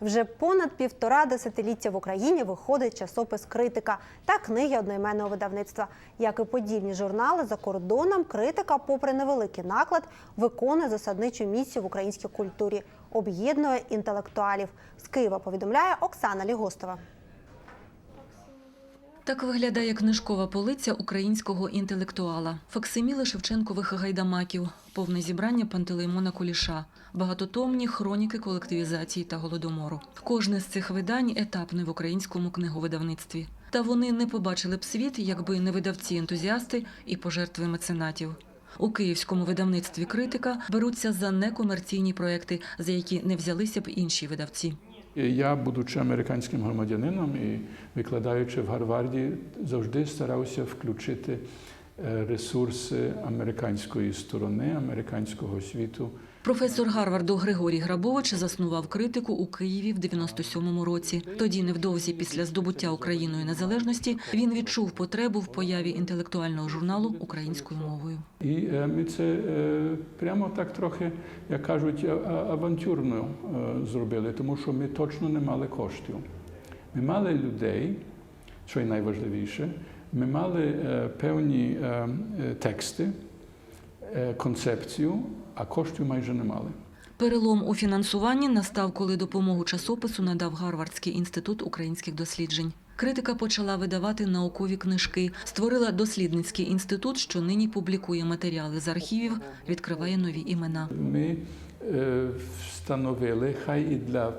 Вже понад півтора десятиліття в Україні виходить часопис Критика та книги одноіменного видавництва. Як і подібні журнали за кордоном, критика, попри невеликий наклад, виконує засадничу місію в українській культурі, об'єднує інтелектуалів. З Києва повідомляє Оксана Лігостова. Так виглядає книжкова полиця українського інтелектуала. Факсиміли Шевченкових гайдамаків, повне зібрання Пантелеймона Куліша, багатотомні хроніки колективізації та голодомору. Кожне з цих видань етапне в українському книговидавництві. Та вони не побачили б світ, якби не видавці-ентузіасти і пожертви меценатів. У київському видавництві критика беруться за некомерційні проекти, за які не взялися б інші видавці. Я, будучи американським громадянином і викладаючи в Гарварді, завжди старався включити ресурси американської сторони, американського світу. Професор Гарварду Григорій Грабович заснував критику у Києві в 97-му році. Тоді, невдовзі після здобуття Україною незалежності, він відчув потребу в появі інтелектуального журналу українською мовою. І е, ми це е, прямо так трохи, як кажуть, авантюрно е, зробили, тому що ми точно не мали коштів. Ми мали людей, що й найважливіше, ми мали е, певні е, е, тексти, концепцію, а коштів майже не мали. Перелом у фінансуванні настав, коли допомогу часопису надав Гарвардський інститут українських досліджень. Критика почала видавати наукові книжки, створила дослідницький інститут, що нині публікує матеріали з архівів, відкриває нові імена. Ми встановили, хай і для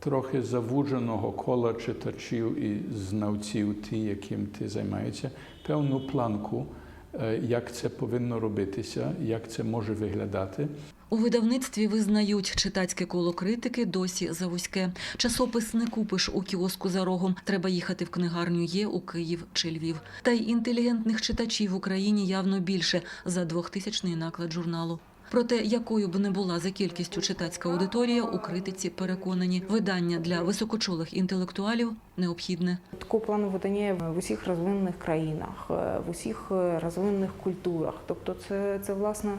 трохи завуженого кола читачів і знавців, ті, яким ти займаєшся, певну планку, е, як це повинно робитися, як це може виглядати. У видавництві визнають читацьке коло критики досі завузьке. Часопис не купиш у кіоску за рогом. Треба їхати в книгарню є у Київ чи Львів. Та й інтелігентних читачів в Україні явно більше за двохтисячний наклад журналу. Проте, якою б не була за кількістю читацька аудиторія, у критиці переконані, видання для високочолих інтелектуалів необхідне. Плану видання є в усіх розвинених країнах, е, в усіх е, розвинених культурах. Тобто, це, це власне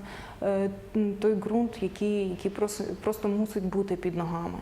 е, той ґрунт, який, який просто, просто мусить бути під ногами.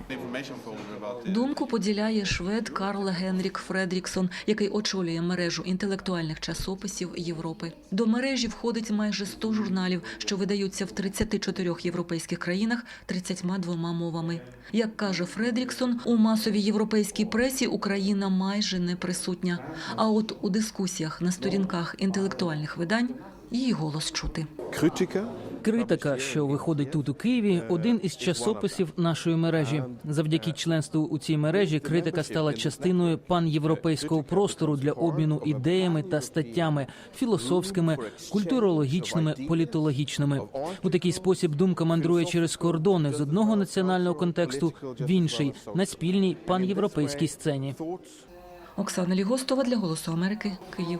Думку поділяє швед Карл Генрік Фредріксон, який очолює мережу інтелектуальних часописів Європи. До мережі входить майже 100 журналів, що видаються в 34 європейських країнах 32 мовами. Як каже Фредріксон, у масовій європейській пресі Україна майже не присутня. А от у дискусіях на сторінках інтелектуальних видань її голос чути. Критика Критика, що виходить тут у Києві, один із часописів нашої мережі. Завдяки членству у цій мережі критика стала частиною панєвропейського простору для обміну ідеями та статтями філософськими, культурологічними, політологічними. У такий спосіб думка мандрує через кордони з одного національного контексту в інший на спільній панєвропейській сцені. Оксана Лігостова для Голосу Америки, Київ.